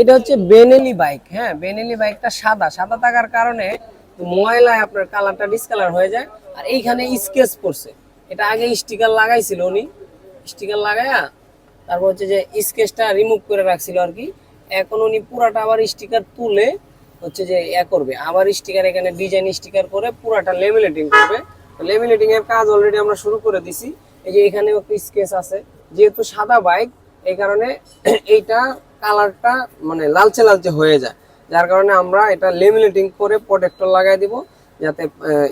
এটা হচ্ছে Benelli bike হ্যাঁ বেনেলি বাইকটা সাদা। সাদা থাকার কারণে ময়লায় আপনার কালারটা ডিসকালার হয়ে যায়। আর এইখানে স্কেচ পড়ছে। এটা আগে স্টিকার লাগাইছিল উনি। স্টিকার লাগায়া তারপর হচ্ছে যে স্কেচটা রিমুভ করে রাখছিল আর কি। এখন উনি পুরাটা আবার স্টিকার তুলে হচ্ছে যে ইয়া করবে। আবার স্টিকার এখানে ডিজাইন স্টিকার করে পুরাটা লেমিনেটিং করবে। লেমিনেটিং এর কাজ অলরেডি আমরা শুরু করে দিছি। এই যে এখানে একটু স্কেচ আছে। যেহেতু সাদা বাইক এই কারণে এইটা কালারটা মানে লালচে লালচে হয়ে যায়। যার কারণে আমরা এটা লেমিনেটিং করে প্রোটেক্টর লাগাই দিব, যাতে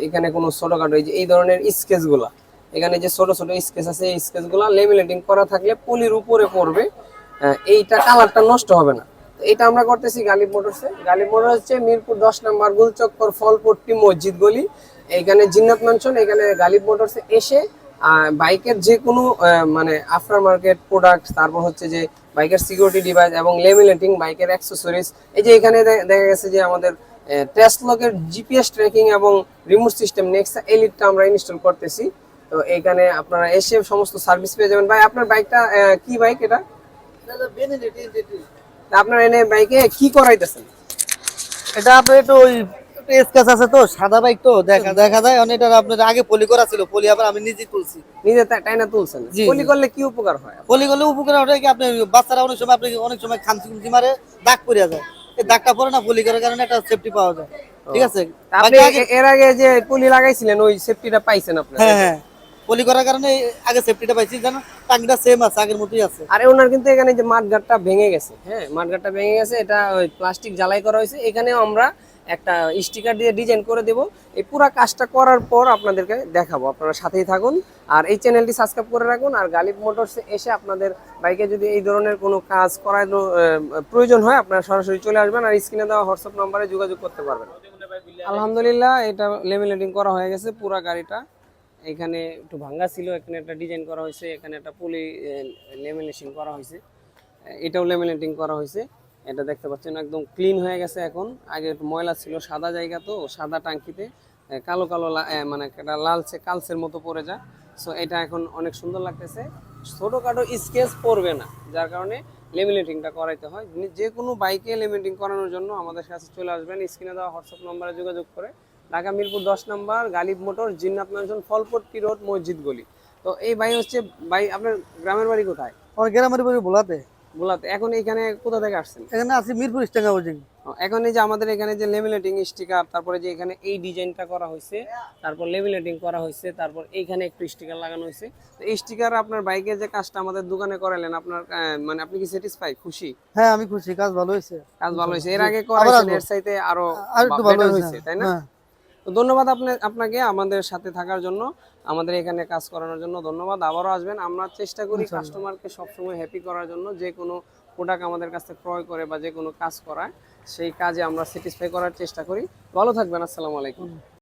এখানে কোনো ছোটখাটো এই যে, এই ধরনের স্কেচগুলা এখানে যে ছোট ছোট স্কেচ আছে, এই স্কেচগুলা লেমিনেটিং করা থাকলে পলির উপরে পড়বে এইটা কালারটা নষ্ট হবে না। এটা আমরা করতেছি গালিব মোটরসে গালিব মোটর হচ্ছে মিরপুর দশ নম্বর গুলচক্কর ফলপট্টি মসজিদ গলি। এইখানে জিন্নাত ম্যানশন এখানে গালিব মোটরসে এসে বাইকের যে কোনো মানে আফটার মার্কেট প্রোডাক্ট তারপর হচ্ছে যে বাইকের সিকিউরিটি ডিভাইস এবং লেমিনেটিং বাইকের অ্যাক্সেসরিজ এই যে এখানে দেখা গেছে যে আমাদের টেস্টলকের জিপিএস ট্র্যাকিং এবং রিমোট সিস্টেম নেক্সা এলিটটা আমরা ইনস্টল করতেছি। তো এখানে আপনারা এসে সমস্ত সার্ভিস পেয়ে যাবেন। ভাই আপনার বাইকটা কি বাইক এটা? আপনার এনে বাইকে কি করাইতেছেন? এটা আপনি একটু ওই স্কেচ আছে তো সাদা বাইক তো। দেখা দেখা যায় অনেক আপনার আগে পলি করা ছিল পলি আবার আমি নিজে তুলছি। নিজে টাইনা তুলছেন। পলি করলে কি উপকার হয়? পলি করলে উপকার ওটা কি আপনি বাচ্চারা অনেক সময় আপনি অনেক সময় খামচি খুমচি মারে দাগ পড়ে যায়। এই দাগটা পরে না পলি করার কারণে একটা সেফটি পাওয়া যায়। ঠিক আছে? আপনি এর আগে যে পলি লাগাইছিলেন ওই সেফটিটা পাইছেন আপনি হ্যাঁ হ্যাঁ। পলি করার কারণে আগে সেফটিটা পাইছি জানো? টাঙ্গিটা সেম আছে আগের মতোই আছে। আরে ওনার কিন্তু এখানে যে মাঠঘাটটা ভেঙে গেছে হ্যাঁ মাঠঘাটটা ভেঙে গেছে এটা ওই প্লাস্টিক জ্বালাই করা হয়েছে। এখানেও আমরা একটা স্টিকার দিয়ে ডিজাইন করে দেব। এই পুরো কাজটা করার পর আপনাদেরকে দেখাবো। আপনারা সাথেই থাকুন। আর এই চ্যানেলটি সাবস্ক্রাইব করে রাখুন। আর গালিব মোটরসে এসে আপনাদের বাইকে যদি এই ধরনের কোনো কাজ করার প্রয়োজন হয়, আপনারা সরাসরি চলে আসবেন আর স্ক্রিনে দেওয়া হোয়াটসঅ্যাপ নম্বরে যোগাযোগ করতে পারবেন। আলহামদুলিল্লাহ, এটা লেমিনেটিং করা হয়ে গেছে পুরো গাড়িটা। এখানে একটু ভাঙ্গা ছিল, এখানে একটা ডিজাইন করা হয়েছে, এখানে একটা পুলি লেমিনেশন করা হয়েছে। এটাও লেমিনেটিং করা হয়েছে। এটা দেখতে পাচ্ছেন, একদম ক্লিন হয়ে গেছে এখন। আগে ময়লা ছিল সাদা জায়গা তো, সাদা টাঙ্কিতে কালো কালো মানে একটা লালচে কালচের মতো পড়ে যায় সো এটা এখন অনেক সুন্দর লাগতেছে। ছোটোখাটো স্কেচ পড়বে না, যার কারণে লেমিনেটিংটা করাইতে হয়। যে কোনো বাইকে লেমিনেটিং করানোর জন্য আমাদের কাছে চলে আসবেন। স্ক্রিনে দেওয়া হোয়াটসঅ্যাপ নম্বরে যোগাযোগ করে। ঢাকা মিরপুর দশ নম্বর, Ghalib motor, Jinnat mansion Falpatti road মসজিদ গলি। তো এই ভাই হচ্ছে, ভাই, আপনার গ্রামের বাড়ি কোথায়? আমার গ্রামের বাড়ি ভোলাতে বলাতে এখন এখানে কোথা থেকে আসছেন? এখানে আছি মিরপুর স্টাঙ্গা বুঝি এখন এই যে আমাদের এখানে যে লেমিনেটিং স্টিকার তারপরে যে এখানে এই ডিজাইনটা করা হয়েছে তারপর লেমিনেটিং করা হয়েছে তারপর এইখানে একটু স্টিকার লাগানো হয়েছে। এই স্টিকার আপনার বাইকের যে কাজটা আমাদের দোকানে করালেন আপনার মানে আপনি কি স্যাটিসফাই খুশি? হ্যাঁ আমি খুশি কাজ ভালো হয়েছে। কাজ ভালো হয়েছে। এর আগে করাইছেন এর চাইতে আরও ভালো হয়েছে হয়েছে তাই না? হ্যাঁ। তো ধন্যবাদ আপনি আপনাকে আমাদের সাথে থাকার জন্য আমাদের এখানে কাজ করানোর জন্য ধন্যবাদ। আবারও আসবেন আমরা চেষ্টা করি কাস্টমারকে সবসময় হ্যাপি করার জন্য যে কোনো প্রোডাক্ট আমাদের কাছ থেকে ক্রয় করে বা যে কোনো কাজ করায় সেই কাজে আমরা স্যাটিসফাই করার চেষ্টা করি। ভালো থাকবেন আসসালামু আলাইকুম।